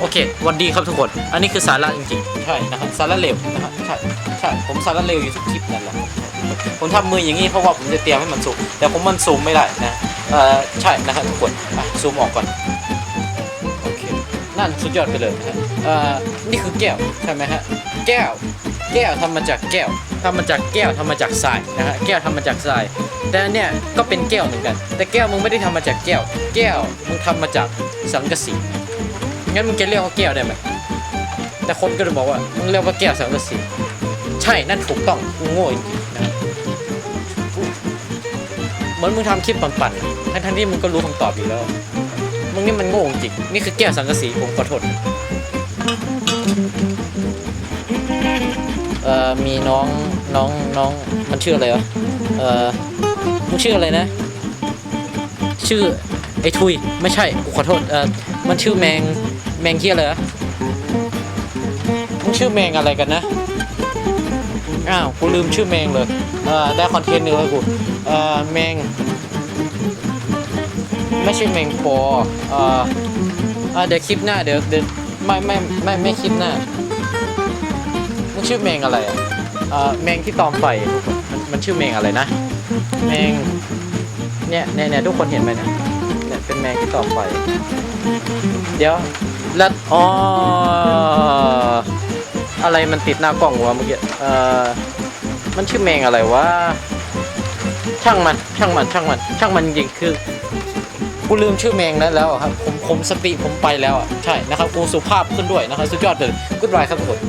โอเควันดีครับทุกคน อันนี้คือสาระจริงๆ ใช่นะครับสาระเร็วนะครับใช่ใช่ผมสาระเร็วอยู่ทุกคลิปนั่นแหละผมทำมืออย่างนี้เพราะว่าผมจะเตรียมให้มันสูงแต่ผมมันซูมไม่ได้นะเออใช่นะครับทุกคนอะซูมออกก่อนโอเคนั่นสุดยอดไปเลยนะฮะเอ่อนี่คือแก้วใช่ไหมฮะแก้ว แก้วทำมาจากแก้วทำมาจากแก้วทำมาจากทรายนะฮะแก้วทำมาจากทราย แต่อันเนี่ยก็เป็นแก้วเหมือนกัน แต่แก้วมึงไม่ได้ทำมาจากแก้ว แก้วมึงทำมาจากสังกะสี งั้นมึงจะเรียกว่าแก้วได้ไหมแต่คนก็จะบอกว่ามึงเรียกว่าแก้วสังกะสีใช่นั่นถูกต้องกูโง่จริงๆนะเหมือนมึงทำคลิปปั่นๆทั้งๆที่มึงก็รู้คำตอบอยู่แล้วมึงนี่มันโง่จริงนี่คือแก้วสังกะสีผมขอโทษเอ่อมีน้องน้องน้องมันชื่ออะไรวะเอ่อมึงชื่ออะไรนะ ชื่อไอ้ทุยไม่ใช่กูขอโทษเอ่อมันชื่อแมง มงที่อะไรวะมึงชื่อแมงอะไรกันนะ อ้าว กูลืมชื่อแมงเลย เอ่อได้คอนเทนต์หนึงแล้วกู เอ่อแมง ไม่ใช่แมงปอเอ่ออ่าเดี๋ยวคลิปหน้าเดี๋ยวเดี๋ยวไม่ไม่ไม่ไม่คลิปหน้ามึงชื่อแมงอะไรอะเอ่อแมงที่ตอมไฟมันมันชื่อแมงอะไรนะ แมง เนี่ยเนี่ยเนี่ยทุกคนเห็นไหมเนะเนี่ยเป็นแมงที่ตอมไฟเดี๋ยว แล้วอ๋ออะไรมันติดหน้ากล้องวะเมื่อกี้เออมันชื่อแมงอะไรวะช่างมันช่างมันช่างมันช่างมันจริงคือกูลืมชื่อแมงนั้นแล้วครับผมผมสติผมไปแล้วอะใช่นะครับกูสุภาพขึ้นด้วยนะครับสุดยอดเลยกูดบายครับทุกคน